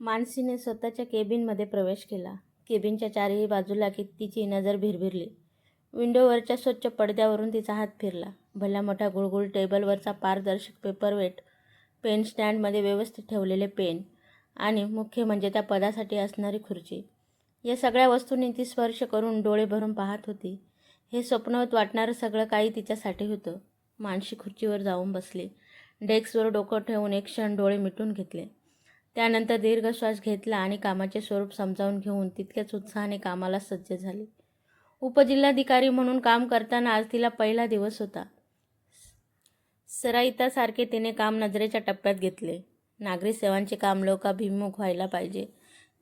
मानसीने स्वतःच्या केबिनमध्ये प्रवेश केला. केबिनच्या चारही बाजूला की तिची नजर भिरभिरली. विंडोवरच्या स्वच्छ पडद्यावरून तिचा हात फिरला. भल्या मोठ्या गुळगुळ टेबलवरचा पारदर्शक पेपरवेट पेन स्टँडमध्ये व्यवस्थित ठेवलेले पेन आणि मुख्य म्हणजे त्या पदासाठी असणारी खुर्ची. या सगळ्या वस्तूंनी ती स्पर्श करून डोळे भरून पाहत होती. हे स्वप्नवत वाटणारं सगळं काही तिच्यासाठी होतं. मानशी खुर्चीवर जाऊन बसली. डेस्कवर डोकं ठेवून एक क्षण डोळे मिटून घेतले. त्यानंतर दीर्घ श्वास घेतला आणि कामाचे स्वरूप समजावून घेऊन तितक्याच उत्साहाने कामाला सज्ज झाली. उपजिल्हाधिकारी म्हणून काम करताना आज तिला पहिला दिवस होता. सराईतासारखे तिने काम नजरेच्या टप्प्यात घेतले. नागरी सेवांचे काम लोकाभिमुख व्हायला पाहिजे.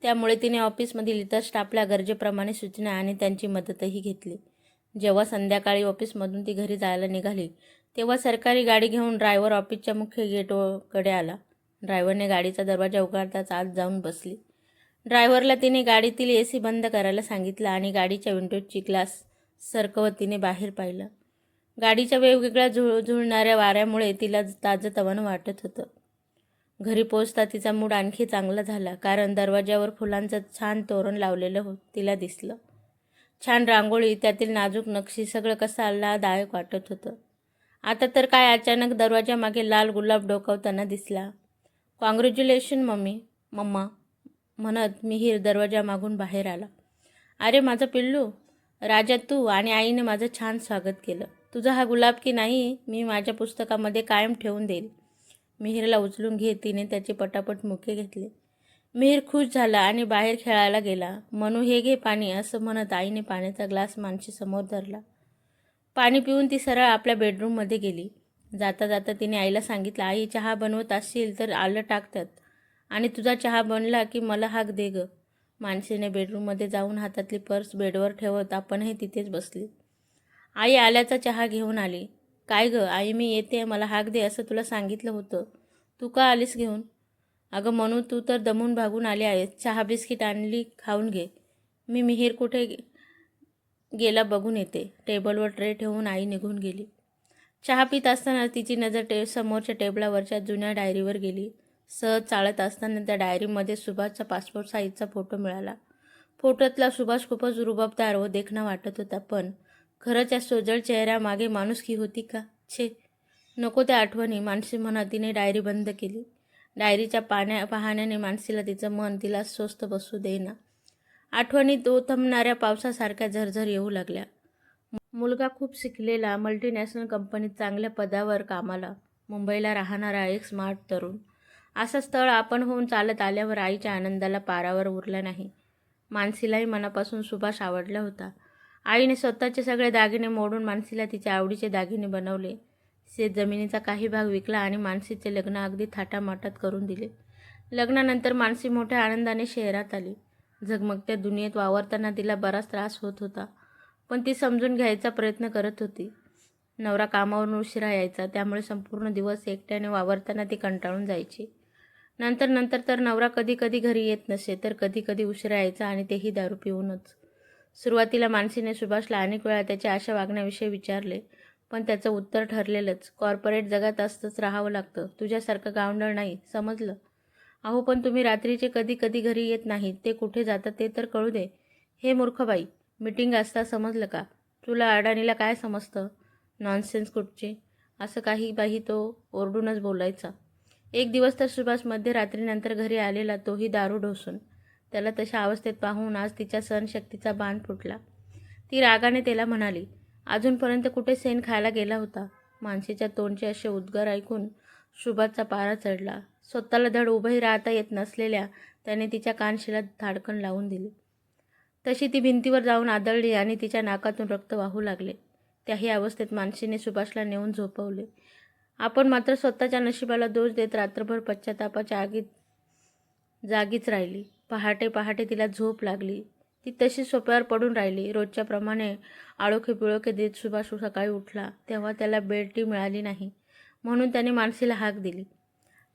त्यामुळे तिने ऑफिसमधील इतर स्टाफला गरजेप्रमाणे सूचना आणि त्यांची मदतही घेतली. जेव्हा संध्याकाळी ऑफिसमधून ती घरी जायला निघाली तेव्हा सरकारी गाडी घेऊन ड्रायव्हर ऑफिसच्या मुख्य गेटकडे आला. ड्रायव्हरने गाडीचा दरवाजा उघडताच आत जाऊन बसली. ड्रायव्हरला तिने गाडीतील ए सी बंद करायला सांगितलं आणि गाडीच्या विंडोची ग्लास सरकवत तिने बाहेर पाहिलं. गाडीच्या वेगवेगळ्या झुळ झुळणाऱ्या वाऱ्यामुळे तिला ताजंतवानं वाटत होतं. घरी पोचता तिचा मूड आणखी चांगला झाला कारण दरवाज्यावर फुलांचं छान तोरण लावलेलं हो तिला दिसलं. छान रांगोळी त्यातील नाजूक नक्षी सगळं कसं आल्हादायक वाटत होतं. आता तर काय अचानक दरवाजामागे लाल गुलाब डोकावताना दिसला. Congratulation mummy. मम्मा. म्हणत मिहीर दरवाजामागून बाहेर आला. अरे माझा पिल्लू राजा तू आणि आईने माझं छान स्वागत केलं. तुझा हा गुलाब की नाही मी माझ्या पुस्तकामध्ये कायम ठेवून देईल. मिहीरला उचलून घेत तिने त्याचे पटापट मुके घेतले. मिहीर खुश झाला आणि बाहेर खेळायला गेला. मनू हे घे पाणी असं म्हणत आईने पाण्याचा ग्लास मानशी समोर धरला. पाणी पिऊन ती सरळ आपल्या बेडरूममध्ये गेली. जाता जाता तिने आईला सांगितलं आई चहा बनवत असशील तर आलं टाकतात. आणि तुझा चहा बनला की मला हाक दे ग. मानसीने बेडरूममध्ये जाऊन हातातली पर्स बेडवर ठेवत आपणही तिथेच बसली. आई आल्याचा चहा घेऊन आली. काय गं आई मी येते मला हाक दे असं तुला सांगितलं होतं. तू का आलीस घेऊन? अगं म्हणून तू तर दमून भागून आली आहेस. चहा बिस्किट आणली खाऊन घे. मी मिहीर कुठे गेला बघून येते. टेबलवर ट्रे ठेवून आई निघून गेली. चहा पित असताना तिची नजर टे समोरच्या टेबलावरच्या जुन्या डायरीवर गेली. सहज चालत असताना त्या डायरीमध्ये सुभाषचा पासपोर्ट साईजचा फोटो मिळाला. फोटोतला सुभाष खूपच रुबाबदार व देखणा वाटत होता पण खरंच या सोजळ चेहऱ्यामागे माणुसकी होती का? छे. नको त्या आठवणी मानसी म्हणत तिने डायरी बंद केली. डायरीच्या पाण्या पाहण्याने मानसीला तिचं मन तिला स्वस्त बसू देईना. आठवणीत ओथंबणाऱ्या पावसासारख्या झरझर येऊ लागल्या. मुलगा खूप शिकलेला मल्टीनॅशनल कंपनीत चांगल्या पदावर कामाला. मुंबईला राहणारा एक स्मार्ट तरुण. असं स्थळ आपण होऊन चालत आल्यावर आईच्या आनंदाला पारावर उरला नाही. मानसीलाही मनापासून सुभाष आवडला होता. आईने स्वतःचे सगळे दागिने मोडून मानसीला तिच्या आवडीचे दागिने बनवले. शेत जमिनीचा काही भाग विकला आणि मानसीचे लग्न अगदी थाटामाटात करून दिले. लग्नानंतर मानसी मोठ्या आनंदाने शहरात आली. झगमगत्या दुनियेत वावरताना तिला बराच त्रास होत होता. पण ती समजून घ्यायचा प्रयत्न करत होती. नवरा कामावरून उशिरा यायचा त्यामुळे संपूर्ण दिवस एकट्याने वावरताना ती कंटाळून जायची. नंतर नंतर तर नवरा कधी कधी घरी येत नसे तर कधी कधी उशिरा यायचा आणि तेही दारू पिऊनच. सुरुवातीला मानसीने सुभाषला अनेक वेळा त्याच्या अशा वागण्याविषयी विचारले पण त्याचं उत्तर ठरलेलंच. कॉर्पोरेट जगात असतंच राहावं लागतं. तुझ्यासारखं गावंडळ नाही समजलं? अहो पण तुम्ही रात्रीचे कधी कधी घरी येत नाहीत. ते कुठे जातात ते तर कळू दे. हे मूर्खबाई मीटिंग असता समजलं का? तुला अडाणीला काय समजतं? नॉनसेन्स कुठचे? असं काही बाई तो ओरडूनच बोलायचा. एक दिवस तर सुभाष मध्यरात्रीनंतर घरी आलेला तोही दारू ढोसून. त्याला तशा अवस्थेत पाहून आज तिच्या सहनशक्तीचा बांध फुटला. ती रागाने त्याला म्हणाली अजूनपर्यंत कुठे सेन खायला गेला होता? मानसीच्या तोंडचे असे उद्गार ऐकून सुभाषचा पारा चढला. स्वतःला धड उभंही राहता येत नसलेल्या त्याने तिच्या कानशिला धाडकन लावून दिली. तशी ती भिंतीवर जाऊन आदळली आणि तिच्या नाकातून रक्त वाहू लागले. त्याही अवस्थेत मानसीने सुभाषला नेऊन झोपवले. आपण मात्र स्वतःच्या नशिबाला दोष देत रात्रभर पश्चातापाच्या आगीत जागीच राहिली. पहाटे पहाटे तिला झोप लागली. ती तशी सोप्यावर पडून राहिली. रोजच्याप्रमाणे आळोखे पिळोखे देत सुभाष सकाळी उठला. तेव्हा त्याला बेड मिळाली नाही म्हणून त्याने मानसीला हाक दिली.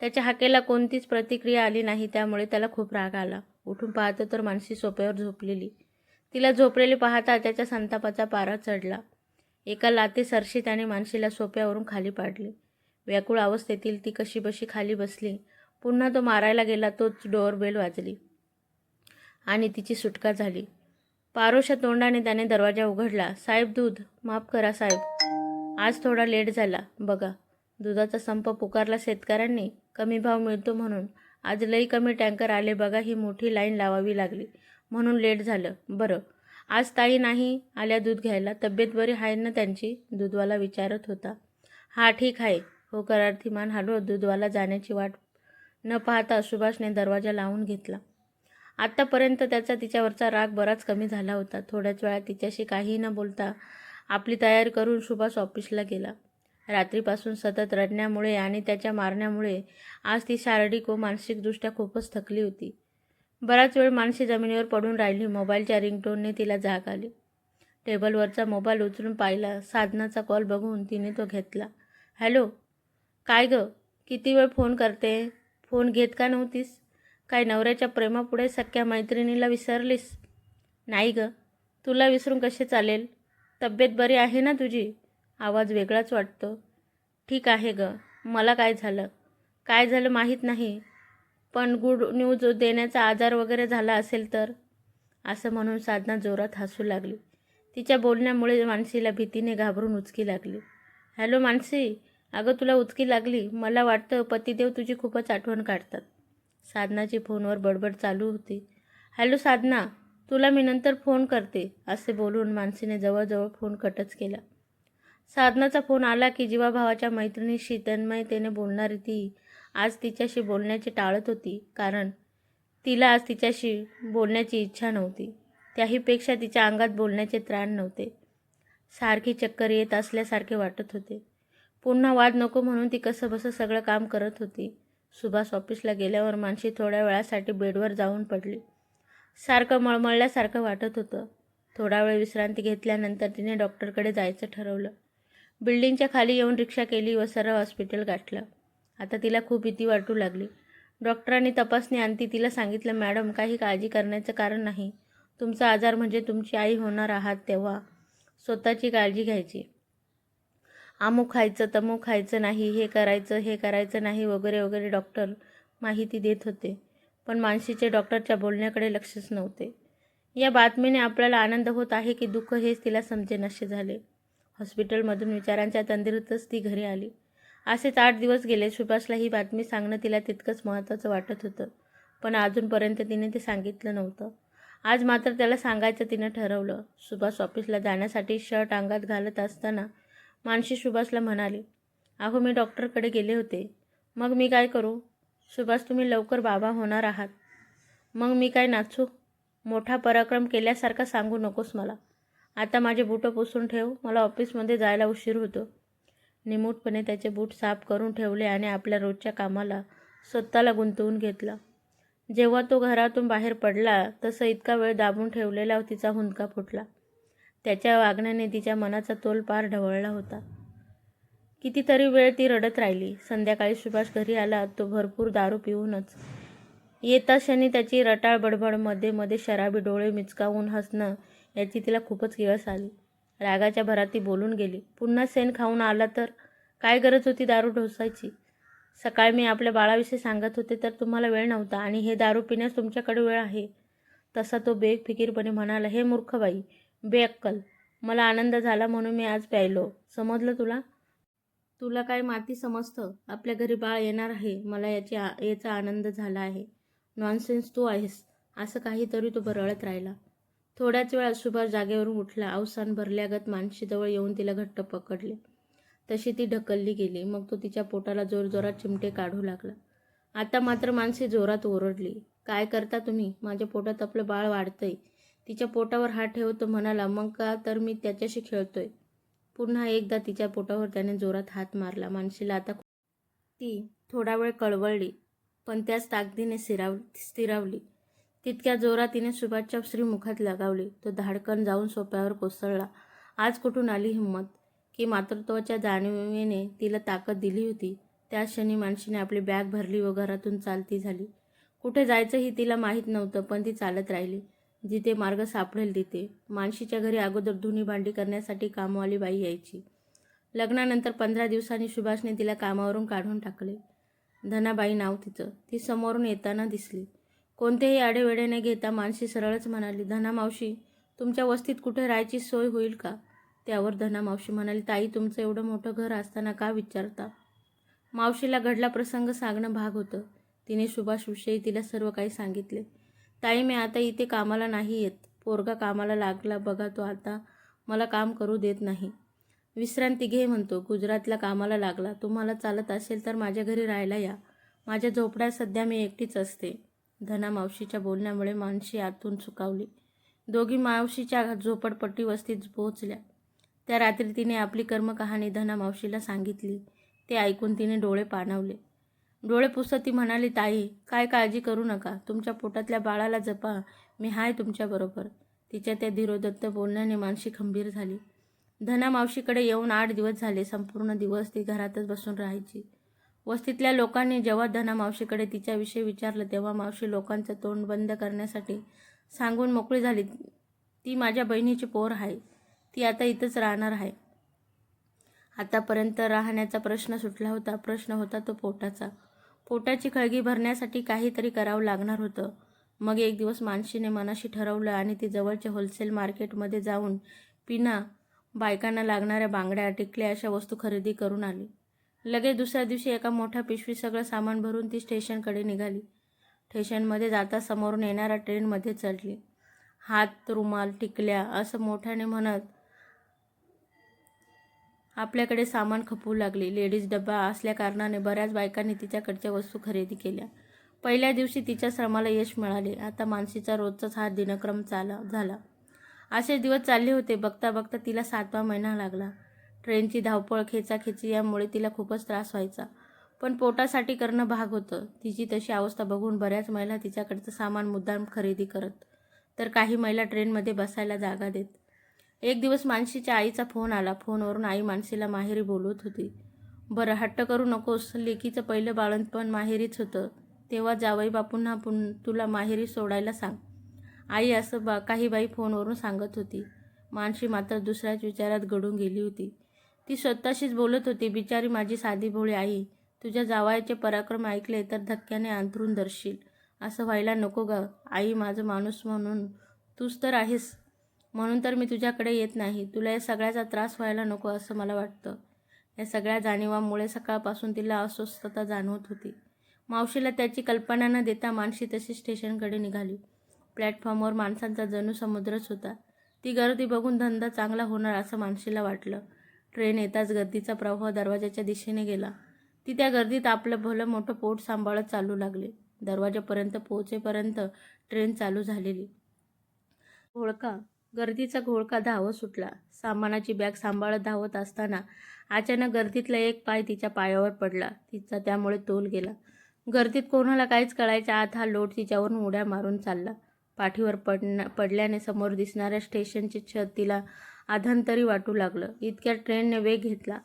त्याच्या हाकेला कोणतीच प्रतिक्रिया आली नाही त्यामुळे त्याला खूप राग आला. उठून पाहतो तर मानसी सोप्यावर झोपलेली. तिला झोपलेली पाहता त्याच्या संतापाचा पारा चढला. एका लाते सरशी त्याने मानशीला सोप्यावरून खाली पाडले. व्याकुळ अवस्थेतील ती कशीबशी खाली बसली. पुन्हा तो मारायला गेला तोच डोअरबेल वाजली आणि तिची सुटका झाली. पारोशा तोंडाने त्याने दरवाजा उघडला. साहेब दूध माफ करा साहेब. आज थोडा लेट झाला. बघा दुधाचा संप पुकारला शेतकऱ्यांनी. कमी भाव मिळतो म्हणून. आज लई कमी टँकर आले बघा ही मोठी लाईन लावावी लागली. म्हणून लेट झालं. बरं. आज ताई नाही आल्या दूध घ्यायला. तब्येत बरी आहे ना त्यांची? दूधवाला विचारत होता. हा ठीक आहे. हो करार्थी मान हलवत दूधवाला जाण्याची वाट न पाहता सुभाषने दरवाजा लावून घेतला. आत्तापर्यंत त्याचा तिच्यावरचा राग बराच कमी झाला होता. थोड्याच वेळात तिच्याशी काही न बोलता आपली तयारी करून सुभाष ऑफिसला गेला. रात्रीपासून सतत रडण्यामुळे आणि त्याच्या मारण्यामुळे आज ती शारीरिक व मानसिकदृष्ट्या खूपच थकली होती. बराच वेळ मानसी जमिनीवर पडून राहिली. मोबाईलच्या रिंगटोनने तिला जाग आली. टेबलवरचा मोबाईल उचलून पाहिला. साधनाचा कॉल बघून तिने तो घेतला. हॅलो काय गं? किती वेळ फोन करते? फोन घेत का नव्हतीस? काय नवऱ्याच्या प्रेमापुढे सख्या मैत्रिणीला विसरलीस? नाही गं. तुला विसरून कसे चालेल? तब्येत बरी आहे ना तुझी? आवाज वेगळाच वाटतो. ठीक आहे गं मला काय झालं? काय झालं माहीत नाही. पण गुड न्यूज देण्याचा आजार वगैरे झाला असेल तर? असं म्हणून साधना जोरात हसू लागली. तिच्या बोलण्यामुळे मानसीला भीतीने घाबरून उचकी लागली. हॅलो मानसी अगं तुला उचकी लागली. मला वाटतं पतिदेव तुझी खूपच आठवण काढतात. साधनाची फोनवर बडबड चालू होती. हॅलो साधना तुला मी नंतर फोन करते असे बोलून मानसीने जवळजवळ फोन कटच केला. साधनाचा फोन आला की जीवाभावाच्या मैत्रिणीशी तन्मयतेने बोलणारी ती आज तिच्याशी बोलण्याचे टाळत होती कारण तिला आज तिच्याशी बोलण्याची इच्छा नव्हती. त्याहीपेक्षा तिच्या अंगात बोलण्याचे त्राण नव्हते. सारखी चक्कर येत असल्यासारखे वाटत होते. पुन्हा वाद नको म्हणून ती कसं बसं सगळं काम करत होती. सुभाष ऑफिसला गेल्यावर मानशी थोड्या वेळासाठी बेडवर जाऊन पडली. सारखं मळमळल्यासारखं वाटत होतं. थोडा वेळ विश्रांती घेतल्यानंतर तिने डॉक्टरकडे जायचं ठरवलं. बिल्डिंगच्या खाली येऊन रिक्षा केली व सरळ हॉस्पिटल गाठलं. आता तिला खूप भीती वाटू लागली. डॉक्टरांनी तपासणी आणती तिला सांगितलं मॅडम काही काळजी करण्याचं कारण नाही. तुमचा आजार म्हणजे तुमची आई होणार आहात तेव्हा स्वतःची काळजी घ्यायची. अमुक खायचं तमुक खायचं नाही हे करायचं हे करायचं नाही वगैरे वगैरे डॉक्टर माहिती देत होते. पण मानसीचे डॉक्टरच्या बोलण्याकडे लक्षच नव्हते. या बातमीने आपल्याला आनंद होत आहे की दुःख हेच तिला समजेनासे झाले. हॉस्पिटलमधून विचारांच्या तंदुरुस्तच ती घरी आली. असेच आठ दिवस गेले. सुभाषला ही बातमी सांगणं तिला तितकंच महत्त्वाचं वाटत होतं. पण अजूनपर्यंत तिने ते सांगितलं नव्हतं. आज मात्र त्याला सांगायचं तिनं ठरवलं. सुभाष ऑफिसला जाण्यासाठी शर्ट अंगात घालत असताना मानशी सुभाषला म्हणाली अहो मी डॉक्टरकडे गेले होते. मग मी काय करू? सुभाष तुम्ही लवकर बाबा होणार आहात. मग मी काय नाचू? मोठा पराक्रम केल्यासारखा सांगू नकोस मला. आता माझे बुटं पुसून ठेव. मला ऑफिसमध्ये जायला उशीर होतो. निमूटपणे त्याचे बूट साफ करून ठेवले आणि आपल्या रोजच्या कामाला स्वतःला गुंतवून घेतला. जेव्हा तो घरातून बाहेर पडला तसं इतका वेळ दाबून ठेवलेला तिचा हुंदका फुटला. त्याच्या वागण्याने तिच्या मनाचा तोल पार ढवळला होता. कितीतरी वेळ ती रडत राहिली. संध्याकाळी सुभाष घरी आला तो भरपूर दारू पिऊनच. येता क्षणी त्याची रटाळ बडबडमध्ये मध्ये शराबी डोळे मिचकावून हसणं याची तिला खूपच किळस आली. रागाच्या भरात ती बोलून गेली. पुन्हा सेन खाऊन आला तर? काय गरज होती दारू ढोसायची? सकाळी मी आपल्या बाळाविषयी सांगत होते तर तुम्हाला वेळ नव्हता आणि हे दारू पिण्यास तुमच्याकडे वेळ आहे. तसा तो बेगफिकीरपणे म्हणाला हे मूर्खबाई बेअक्कल. मला आनंद झाला म्हणून मी आज प्यायलो. समजलं तुला? तुला काय माती समजतं? आपल्या घरी बाळ येणार आहे. मला याची आ याचा आनंद झाला आहे. नॉनसेन्स तू आहेस. असं काहीतरी तो बरळत राहिला. थोड्याच वेळात सुभाष जागेवरून उठला. अवसान भरल्यागत मानशीजवळ येऊन तिला घट्ट पकडले. तशी ती ढकलली गेली. मग तो तिच्या पोटाला जोरजोरात चिमटे काढू लागला. आता मात्र मानसी जोरात ओरडली. काय करता तुम्ही? माझ्या पोटात आपलं बाळ वाढतंय. तिच्या पोटावर हात ठेवतो म्हणाला मग का तर मी त्याच्याशी खेळतोय. पुन्हा एकदा तिच्या पोटावर त्याने जोरात हात मारला. मानशीला आता ती थोडा वेळ कळवळली पण त्याच ताकदीने सिराव स्थिरावली. तितक्या जोरात तिने सुभाषच्या श्रीमुखात लगावली. तो धाडकन जाऊन सोप्यावर कोसळला. आज कुठून आली हिंमत? की मातृत्वाच्या जाणीवेने तिला ताकद दिली होती. त्या क्षणी माणशीने आपली बॅग भरली व घरातून चालती झाली. कुठे जायचंही तिला माहीत नव्हतं पण ती चालत राहिली. जिथे मार्ग सापडेल तिथे. मानशीच्या घरी अगोदर धुनी भांडी करण्यासाठी कामवाली बाई यायची. लग्नानंतर पंधरा दिवसांनी सुभाषने तिला कामावरून काढून टाकले. धनाबाई नाव तिचं. ती समोरून येताना दिसली. कोणतेही आडेवेडे न घेता मानसी सरळच म्हणाली धना मावशी तुमच्या वस्तीत कुठे राहायची सोय होईल का? त्यावर धना मावशी म्हणाली ताई तुमचं एवढं मोठं घर असताना का विचारता? मावशीला घडला प्रसंग सांगणं भाग होतं. तिने सुभाषविषयी तिला सर्व काही सांगितले. ताई मी आता इथे कामाला नाही येत. पोरगा कामाला लागला. बघा तो आता मला काम करू देत नाही. विश्रांती घे म्हणतो. गुजरातला कामाला लागला. तुम्हाला चालत असेल तर माझ्या घरी राहायला या. माझ्या झोपड्यात सध्या मी एकटीच असते. धना मावशीच्या बोलण्यामुळे मानशी आतून सुकावली. दोघी मावशीच्या झोपडपट्टी वस्तीत पोहोचल्या. त्या रात्री तिने आपली कर्मकहाणी धना मावशीला सांगितली. ते ऐकून तिने डोळे पाणावले. डोळे पुसत ती म्हणाली ताई काय काळजी करू नका. तुमच्या पोटातल्या बाळाला जपा. मी हाय तुमच्याबरोबर तिच्या त्या धीरोदत्त बोलण्याने मानशी खंबीर झाली. धना मावशीकडे येऊन आठ दिवस झाले. संपूर्ण दिवस ती घरातच बसून राहायची. वस्तीतल्या लोकांनी जेव्हा धना मावशीकडे तिच्याविषयी विचारलं तेव्हा मावशी लोकांचं तोंड बंद करण्यासाठी सांगून मोकळी झाली. ती माझ्या बहिणीची पोर आहे. ती आता इथंच राहणार आहे. आतापर्यंत राहण्याचा प्रश्न सुटला होता. प्रश्न होता तो पोटाचा. पोटाची खळगी भरण्यासाठी काहीतरी करावं लागणार होतं. मग एक दिवस मानशीने मनाशी ठरवलं आणि ती जवळच्या होलसेल मार्केटमध्ये जाऊन पिना बायकांना लागणाऱ्या बांगड्या टिकल्या अशा वस्तू खरेदी करून आली. लगेच दुसऱ्या दिवशी एका मोठ्या पिशवीत सगळं सामान भरून ती स्टेशनकडे निघाली. स्टेशनमध्ये जाता समोरून येणाऱ्या ट्रेनमध्ये चढली. हात रुमाल टिकल्या असं मोठ्याने म्हणत आपल्याकडे सामान खपवू लागली. लेडीज डब्बा असल्या कारणाने बऱ्याच बायकांनी तिच्याकडच्या वस्तू खरेदी केल्या. पहिल्या दिवशी तिच्या श्रमाला यश मिळाले. आता मानसीचा रोजचाच हा दिनक्रम चाला झाला. असे दिवस चालले होते. बघता बघता तिला सातवा महिना लागला. ट्रेनची धावपळ खेचाखेची यामुळे तिला खूपच त्रास व्हायचा. पण पोटासाठी करणं भाग होतं. तिची तशी अवस्था बघून बऱ्याच महिला तिच्याकडचं सामान मुद्दाम खरेदी करत. तर काही महिला ट्रेनमध्ये बसायला जागा देत. एक दिवस मानसीच्या आईचा फोन आला. फोनवरून आई मानसीला माहेरी बोलवत होती. बरं हट्ट करू नकोस. लेकीचं पहिलं बाळंतपण माहेरीच होतं. तेव्हा जावई बापूंना पुन तुला माहेरी सोडायला सांग. आई असं बा काही बाई फोनवरून सांगत होती. मानशी मात्र दुसऱ्याच विचारात गडून गेली होती. ती स्वतःशीच बोलत होती बिचारी माझी साधी भोळी आई तुझ्या जावायचे पराक्रम ऐकले तर धक्क्याने अंथरून धरशील. असं व्हायला नको ग आई माझं माणूस म्हणून तूच तर आहेस. म्हणून तर मी तुझ्याकडे येत नाही. तुला या सगळ्याचा त्रास व्हायला नको असं मला वाटतं. या सगळ्या जाणिवामुळे सकाळपासून तिला अस्वस्थता जाणवत होती. मावशीला त्याची कल्पना न देता मानशी तशी स्टेशनकडे निघाली. प्लॅटफॉर्मवर माणसांचा जणू समुद्रच होता. ती गर्दी बघून धंदा चांगला होणार असं मानशीला वाटलं. ट्रेन येताच गर्दीचा प्रवाह दरवाजाच्या दिशेने गेला. ती त्या गर्दीत आपलं भलं मोठं पोट सांभाळत चालू लागले. दरवाजापर्यंत पोहोचेपर्यंत ट्रेन चालू झालेली. घोळका गर्दीचा घोळका धावत सुटला. सामानाची बॅग सांभाळत धावत असताना अचानक गर्दीतला एक पाय तिच्या पायावर पडला. तिचा त्यामुळे तोल गेला. गर्दीत कोणाला काहीच कळायच्या आत हा लोट तिच्यावरून उड्या मारून चालला. पाठीवर पडण्या पडल्याने समोर दिसणाऱ्या स्टेशनचे छत तिला आधांतरी वाटू लागलं. इतक्या ट्रेनने वेग घेतला.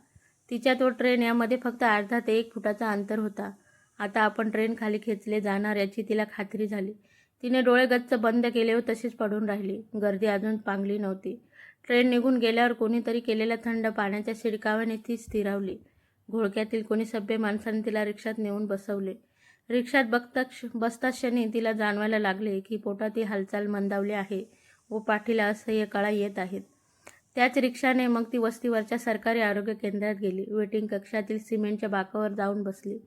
तिच्या तो ट्रेन यामध्ये फक्त अर्धा ते एक फुटाचा अंतर होता. आता आपण ट्रेन खाली खेचले जाणार याची तिला खात्री झाली. तिने डोळे गच्च बंद केले व तशीच पडून राहिली. गर्दी अजून पांगली नव्हती. ट्रेन निघून गेल्यावर कोणीतरी केलेल्या थंड पाण्याच्या शिडकाव्याने ती स्थिरावली. घोळक्यातील कोणी सभ्य माणसाने तिला रिक्षात नेऊन बसवले. रिक्षात बघता बसता क्षणी तिला जाणवायला लागले की पोटात हालचाल मंदावली आहे व पाठीला असह्य कळा येत आहेत. त्याच रिक्षाने मग ती वस्तीवरच्या सरकारी आरोग्य केंद्रात गेली. वेटिंग कक्षातील सिमेंटच्या बाकावर जाऊन बसली.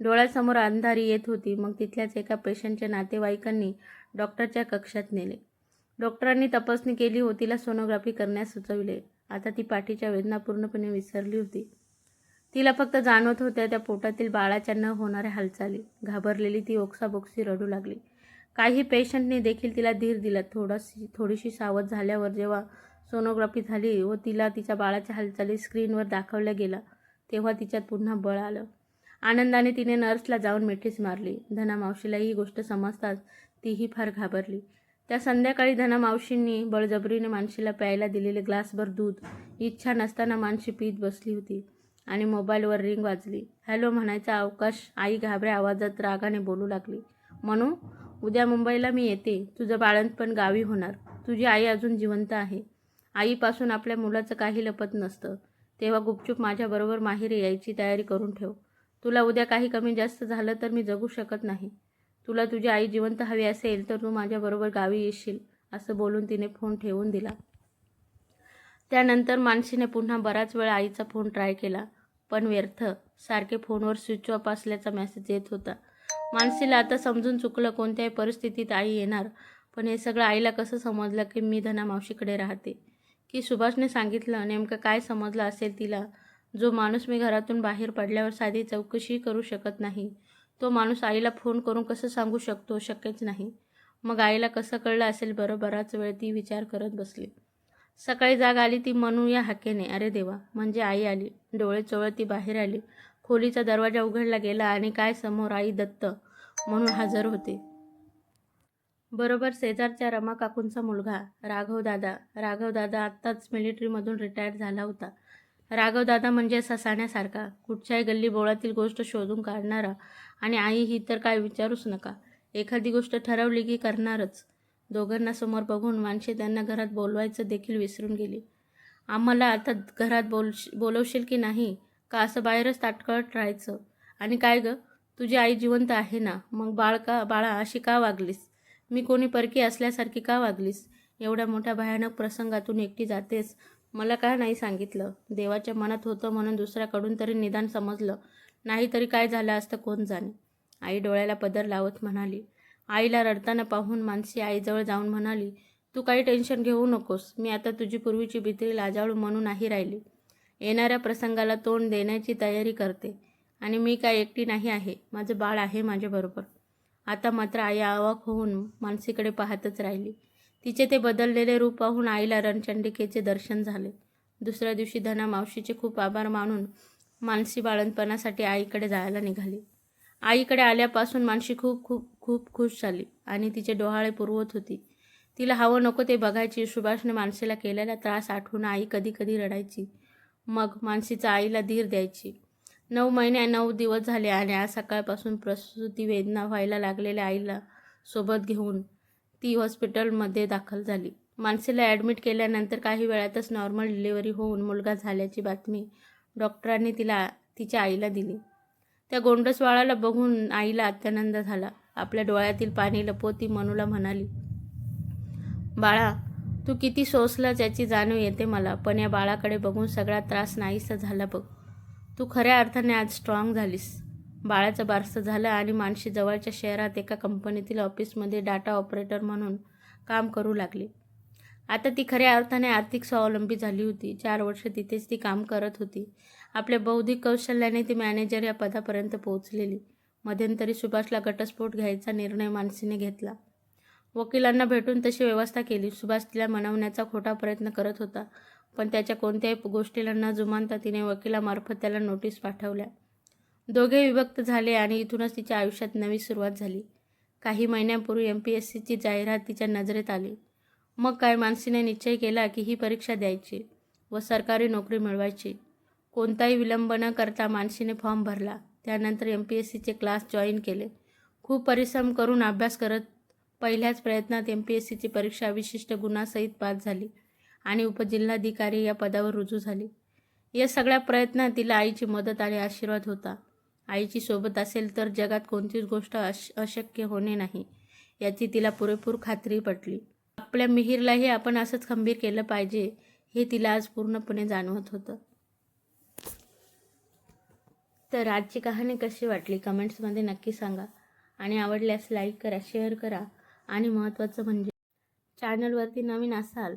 डोळ्यासमोर अंधारी येत होती. मग तिथल्याच एका पेशंटच्या नातेवाईकांनी डॉक्टरच्या कक्षात नेले. डॉक्टरांनी तपासणी केली व तिला सोनोग्राफी करण्यास सुचविले. आता ती पाठीच्या वेदना पूर्णपणे विसरली होती. तिला फक्त जाणवत होत्या त्या पोटातील बाळाच्या न होणाऱ्या हालचाली. घाबरलेली ती ओक्साबोक्सी रडू लागली. काही पेशंटने देखील तिला धीर दिला. थोडाशी थोडीशी सावध झाल्यावर जेव्हा सोनोग्राफी झाली व तिला तिच्या बाळाच्या हालचाली स्क्रीनवर दाखवल्या गेला तेव्हा तिच्यात पुन्हा बळ आलं. आनंदाने तिने नर्सला जाऊन मिठीच मारली. धना मावशीला ही गोष्ट समजताच तीही फार घाबरली. त्या संध्याकाळी धना मावशींनी बळजबरीने मानशीला प्यायला दिलेले ग्लासभर दूध इच्छा नसताना मानशी पीत बसली होती आणि मोबाईलवर रिंग वाजली. हॅलो म्हणायचा अवकाश आई घाबऱ्या आवाजात रागाने बोलू लागली. म्हणू उद्या मुंबईला मी येते. तुझं बाळंतपण गावी होणार. तुझी आई अजून जिवंत आहे. आईपासून आपल्या मुलाचं काही लपत नसतं. तेव्हा गुपचूप माझ्याबरोबर माहेरी यायची तयारी करून ठेव. तुला उद्या काही कमी जास्त झालं तर मी जगू शकत नाही. तुला तुझी आई जिवंत हवी असेल तर तू माझ्याबरोबर गावी येशील असं बोलून तिने फोन ठेवून दिला. त्यानंतर मानसीने पुन्हा बराच वेळ आईचा फोन ट्राय केला पण व्यर्थ. सारखे फोनवर स्विच ऑफ असल्याचा मेसेज येत होता. मानसीला आता समजून चुकलं कोणत्याही परिस्थितीत आई येणार पण हे सगळं आईला कसं समजलं की मी धना मावशीकडे राहते. की सुभाषने सांगितलं नेमकं काय समजलं असेल तिला? जो माणूस मी घरातून बाहेर पडल्यावर साधी चौकशी करू शकत नाही. तो माणूस आईला फोन करून कसं सांगू शकतो शक्यच नाही. मग आईला कसं कळलं असेल बरं? बराच वेळ ती विचार करत बसली. सकाळी जाग आली ती म्हणू या हाकेने अरे देवा म्हणजे आई आली. डोळे चोळ ती बाहेर आली. खोलीचा दरवाजा उघडला गेला आणि काय समोर आई दत्त म्हणून हजर होते. बरोबर शेजारच्या रमा काकूंचा मुलगा राघव दादा. राघव दादा आत्ताच मिलिटरीमधून रिटायर झाला होता. राघव दादा म्हणजे ससाण्यासारखा कुठच्याही गल्ली बोळातील गोष्ट शोधून काढणारा आणि आई ही तर काय विचारूच नका. एखादी गोष्ट ठरवली की करणारच. दोघांना समोर बघून माणसे त्यांना घरात बोलवायचं देखील विसरून गेली. आम्हाला आता घरात बोल बोलवशील की नाही? का असं बाहेरच ताटकळत राहायचं? आणि काय गं? तुझी आई जिवंत आहे ना? मग बाळ का बाळा अशी का वागलीस? मी कोणी परकी असल्यासारखी का वागलीस? एवढ्या मोठ्या भयानक प्रसंगातून एकटी जातेस? मला का नाही सांगितलं? देवाच्या मनात होतं म्हणून दुसऱ्याकडून तरी निदान समजलं. नाही तरी काय झालं असतं कोण जाणे? आई डोळ्याला पदर लावत म्हणाली आईला रडताना पाहून मानसी आईजवळ जाऊन म्हणाली तू काही टेन्शन घेऊ नकोस. मी आता तुझी पूर्वीची भीती लाजाळू म्हणून नाही राहिली. येणाऱ्या प्रसंगाला तोंड देण्याची तयारी करते आणि मी काय एकटी नाही आहे. माझं बाळ आहे माझ्याबरोबर. आता मात्र आई आवाक होऊन मानसीकडे पाहतच राहिली. तिचे ते बदललेले रूप पाहून आईला रणचंडिकेचे दर्शन झाले. दुसऱ्या दिवशी धना मावशीचे खूप आभार मानून मानसी बाळणपणासाठी आईकडे जायला निघाली. आईकडे आल्यापासून मानसी खूप खूप खूप खुश झाली आणि तिचे डोहाळे पुरवत होती. तिला हवं नको ते बघायची सुभाषने मानसीला केलेला त्रास आठवून आई कधी कधी रडायची. मग मानसीचा आईला धीर द्यायची. नऊ महिने नऊ दिवस झाले आणि आज सकाळपासून प्रसूती वेदना व्हायला लागलेल्या आईला सोबत घेऊन ती हॉस्पिटलमध्ये दाखल झाली. मानसीला ॲडमिट केल्यानंतर काही वेळातच नॉर्मल डिलिव्हरी होऊन मुलगा झाल्याची बातमी डॉक्टरांनी तिला तिच्या आईला दिली. त्या गोंडस बाळाला बघून आईला अत्यानंद झाला. आपल्या डोळ्यातील पाणी लपवत ती मनूला म्हणाली बाळा तू किती सोसला याची जाणीव येते मला पण या बाळाकडे बघून सगळा त्रास नाहीसा झाला बघ. तू खऱ्या अर्थाने आज स्ट्रॉंग झालीस. बाळाचं बारसं झालं आणि मानशी जवळच्या शहरात एका कंपनीतील ऑफिसमध्ये डाटा ऑपरेटर म्हणून काम करू लागली. आता ती खऱ्या अर्थाने आर्थिक स्वावलंबी झाली होती. चार वर्ष तिथेच ती काम करत होती. आपल्या बौद्धिक कौशल्याने ती मॅनेजर या पदापर्यंत पोहोचलेली. मध्यंतरी सुभाषला घटस्फोट घ्यायचा निर्णय मानसीने घेतला. वकिलांना भेटून तशी व्यवस्था केली. सुभाष तिला मनवण्याचा खोटा प्रयत्न करत होता. पण त्याच्या कोणत्याही गोष्टीला न जुमानता तिने वकिलामार्फत त्याला नोटीस पाठवल्या. दोघे विभक्त झाले आणि इथूनच तिच्या आयुष्यात नवी सुरुवात झाली. काही महिन्यांपूर्वी एम पी एस सीची जाहिरात तिच्या नजरेत आली. मग काय मानसीने निश्चय केला की ही परीक्षा द्यायची व सरकारी नोकरी मिळवायची. कोणताही विलंब न करता मानसीने फॉर्म भरला. त्यानंतर एम पी एस सीचे क्लास जॉईन केले. खूप परिश्रम करून अभ्यास करत पहिल्याच प्रयत्नात एम पी एस सीची परीक्षा विशिष्ट गुणासहित पास झाली. आणि उपजिल्हाधिकारी या पदावर रुजू झाली. या सगळ्या प्रयत्नात तिला आईची मदत आणि आशीर्वाद होता. आईची सोबत असेल तर जगात कोणतीच गोष्ट अश अशक्य होणे नाही याची तिला पुरेपूर खात्री पटली. आपल्या मिहीरलाही आपण असंच खंबीर केलं पाहिजे हे तिला आज पूर्णपणे जाणवत होतं. तर आजची कहाणी कशी वाटली? कमेंट्समध्ये नक्की सांगा. आणि आवडल्यास लाईक करा शेअर करा. आणि महत्त्वाचं म्हणजे चॅनलवरती नवीन असाल